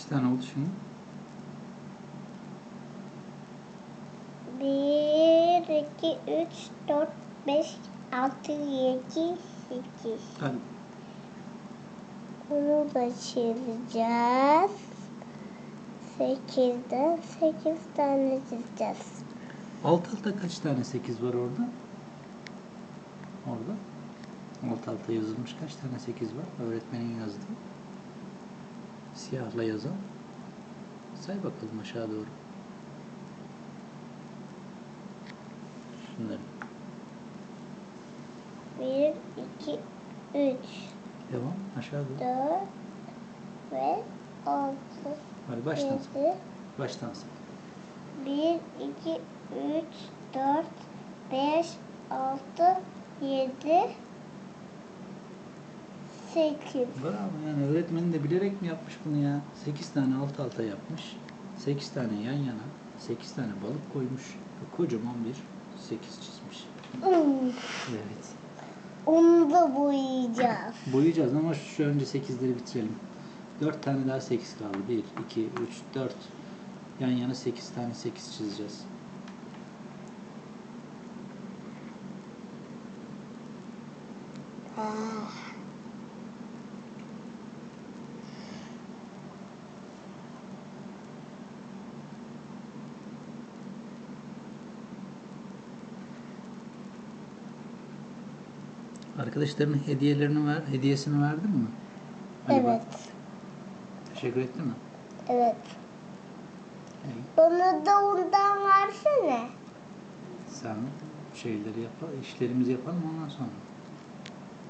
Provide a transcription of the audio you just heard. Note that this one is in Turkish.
Kaç tane oldu şimdi? 1, 2, 3, 4, 5, 6, 7, 8. Hadi. Bunu da çizeceğiz. 8'den 8 tane çizeceğiz. Alt alta kaç tane 8 var orada? Orada. Alt alta yazılmış kaç tane 8 var? Öğretmenin yazdığı. Siyahla yazan. Say bakalım aşağı doğru. Şunları. 1, 2, 3, Devam. Aşağı doğru. 4 ve 6, Hadi baştan say. 7, Baştan say. 1, 2, 3, 4, 5, 6, 7, 8. Bravo yani öğretmenin de bilerek mi yapmış bunu ya? 8 tane alt alta yapmış. 8 tane yan yana. 8 tane balık koymuş. Kocaman bir 8 çizmiş. Hmm, Evet. Onu da boyayacağız. Boyayacağız ama şu önce 8'leri bitirelim. 4 tane daha 8 kaldı. 1, 2, 3, 4. Yan yana 8 tane 8 çizeceğiz. Ah. Arkadaşlarının hediyelerini ver, hediyesini verdin mi? Ali bak, Evet. Teşekkür ettin mi? Evet. İyi. Bana da ondan versene. Sen şeyleri yapalım, işlerimizi yapalım ondan sonra.